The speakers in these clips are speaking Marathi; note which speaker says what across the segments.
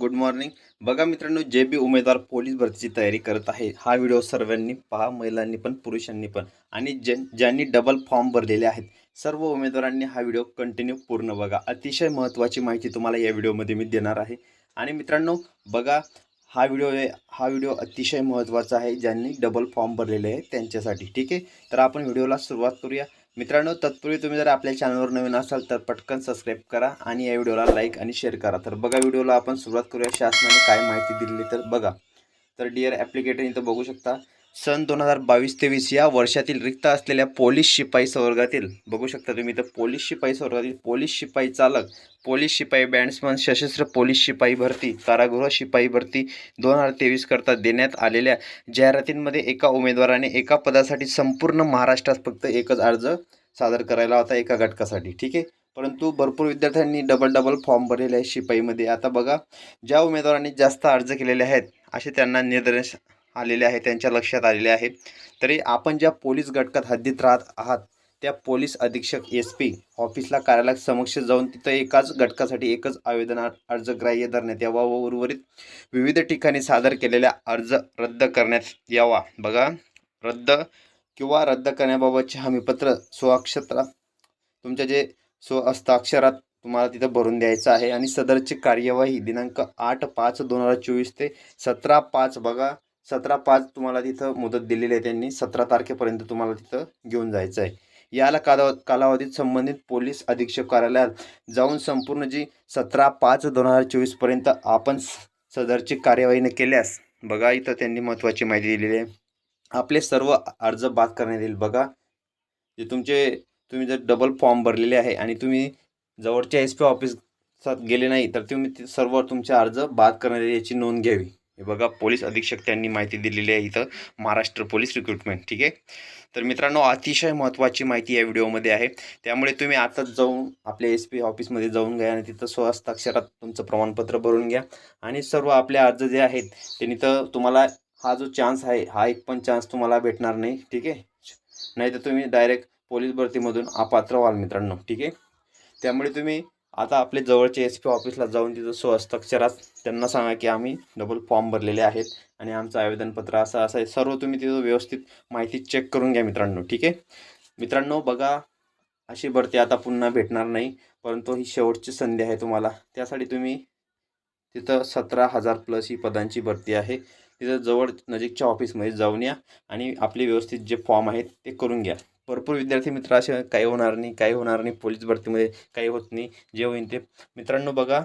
Speaker 1: गुड मॉर्निंग बघा मित्रांनो जे बी उमेदवार पोलीस भरतीची तयारी करत आहे हा व्हिडिओ सर्वांनी पहा महिलांनी पण पुरुषांनी पण. आणि ज्या ज्यांनी डबल फॉर्म भरलेले आहेत सर्व उमेदवारांनी हा व्हिडिओ कंटिन्यू पूर्ण बघा. अतिशय महत्त्वाची माहिती तुम्हाला या व्हिडिओमध्ये मी देणार आहे. आणि मित्रांनो बघा हा व्हिडिओ हा व्हिडिओ अतिशय महत्त्वाचा आहे. ज्यांनी डबल फॉर्म भरलेले आहे त्यांच्यासाठी ठीक आहे? तर आपण व्हिडिओला सुरुवात करूया. मित्रांनो तत्पूर्वी तुम्ही जर आपल्या चॅनलवर नवीन असाल तर पटकन सबस्क्राईब करा आणि या व्हिडिओला लाईक आणि शेअर करा. तर बघा व्हिडिओला आपण सुरुवात करूया. शासनाने काय माहिती दिली तर बघा. तर डिअर ॲप्लिकेटर इथं बघू शकता. सन दोन हजार बावीस तेवीस या वर्षातील रिक्त असलेल्या पोलीस शिपाई संवर्गातील बघू शकता तुम्ही तर पोलीस शिपाई संवर्गातील पोलीस शिपाई चालक पोलीस शिपाई बँड्समन सशस्त्र पोलीस शिपाई भरती कारागृह शिपाई भरती दोन हजार तेवीस करता देण्यात आलेल्या जाहिरातींमध्ये एका उमेदवाराने एका पदासाठी संपूर्ण महाराष्ट्रात फक्त एकच अर्ज सादर करायला होता एका घटकासाठी ठीक आहे? परंतु भरपूर विद्यार्थ्यांनी डबल डबल फॉर्म भरलेले आहे शिपाईमध्ये आता बघा ज्या उमेदवारांनी जास्त अर्ज केलेले आहेत असे त्यांना निर्देश आलेले आहे त्यांच्या लक्षात आलेले आहे तरी आपण ज्या पोलीस घटकात हद्दीत राहत आहात त्या पोलीस अधीक्षक एस पी ऑफिसला कार्यालयासमक्ष जाऊन तिथं एकाच घटकासाठी एकच आवेदन अर्ज ग्राह्य धरण्यात यावा व उर्वरित विविध ठिकाणी सादर केलेल्या अर्ज रद्द करण्यात यावा. बघा रद्द किंवा रद्द करण्याबाबतचे हमीपत्र स्वाक्षरा तुमच्या जे स्व हस्ताक्षरात तुम्हाला तिथं भरून द्यायचं आहे आणि सदरची कार्यवाही दिनांक आठ पाच दोन हजार चोवीस ते सतरा पाच बघा सतरा पाच तुम्हाला तिथं मुदत दिलेली आहे त्यांनी. सतरा तारखेपर्यंत तुम्हाला तिथं घेऊन जायचं आहे. याला कालाव कालावधीत संबंधित पोलीस अधीक्षक कार्यालयात जाऊन संपूर्ण जी सतरा पाच दोन हजार चोवीसपर्यंत आपण स- सदरची कार्यवाही न केल्यास बघा इथं त्यांनी महत्त्वाची माहिती दिलेली आहे. आपले सर्व अर्ज बाद करण्यात येईल. बघा जे तुमचे तुम्ही जर डबल फॉर्म भरलेले आहे आणि तुम्ही जवळच्या एस पी ऑफिसात गेले नाही तर तुम्ही सर्व तुमचे अर्ज बाद करण्यात येईल याची नोंद घ्यावी. हे बघा पोलीस अधीक्षक त्यांनी माहिती दिलेली आहे इथं महाराष्ट्र पोलीस रिक्रुटमेंट ठीक आहे? तर मित्रांनो अतिशय महत्त्वाची माहिती या व्हिडिओमध्ये आहे. त्यामुळे तुम्ही आताच जाऊन आपल्या एस पी ऑफिसमध्ये जाऊन घ्या आणि तिथं स्वहस्ताक्षरात तुमचं प्रमाणपत्र भरून घ्या. आणि सर्व आपले अर्ज जे आहेत त्यांनी तर तुम्हाला हा जो चान्स आहे हा एक पण चान्स तुम्हाला भेटणार नाही ठीक आहे? नाही तर तुम्ही डायरेक्ट पोलीस भरतीमधून अपात्र व्हाल मित्रांनो ठीक आहे? त्यामुळे तुम्ही आता आपले जवळचे एस पी ऑफिसला जाऊन तिथं स्वहस्ताक्षरात त्यांना सांगा की आम्ही डबल फॉर्म भरलेले आहेत आणि आमचं आवेदनपत्र असं असं आहे. सर्व तुम्ही तिथं व्यवस्थित माहिती चेक करून घ्या मित्रांनो ठीक आहे? मित्रांनो बघा अशी भरती आता पुन्हा भेटणार नाही परंतु ही शेवटची संधी आहे तुम्हाला. त्यासाठी तुम्ही तिथं सतरा हजार प्लस ही पदांची भरती आहे. तिथं जवळ नजीकच्या ऑफिसमध्ये जाऊन या आणि आपले व्यवस्थित जे फॉर्म आहेत ते करून घ्या. भरपूर विद्यार्थी मित्र असे काही होणार नाही काही होणार नाही. पोलीस भरतीमध्ये काही होत नाही. जे होईल ते. मित्रांनो बघा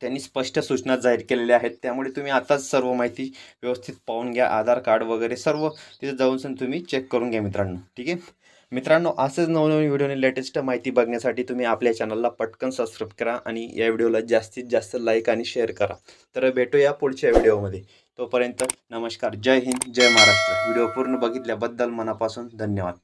Speaker 1: त्यांनी स्पष्ट सूचना जाहीर केलेल्या आहेत. त्यामुळे तुम्ही आताच सर्व माहिती व्यवस्थित पाहून घ्या. आधार कार्ड वगैरे सर्व तिथे जाऊन तुम्ही चेक करून घ्या मित्रांनो. ठीक आहे? मित्रांनो असंच नवनवीन व्हिडिओने लेटेस्ट माहिती बघण्यासाठी तुम्ही आपल्या चॅनलला पटकन सबस्क्राईब करा आणि या व्हिडिओला जास्तीत जास्त लाईक आणि शेअर करा. तर भेटूया पुढच्या व्हिडिओमध्ये. तोपर्यंत नमस्कार. जय हिंद जय महाराष्ट्र. व्हिडिओ पूर्ण बघितल्याबद्दल मनापासून धन्यवाद.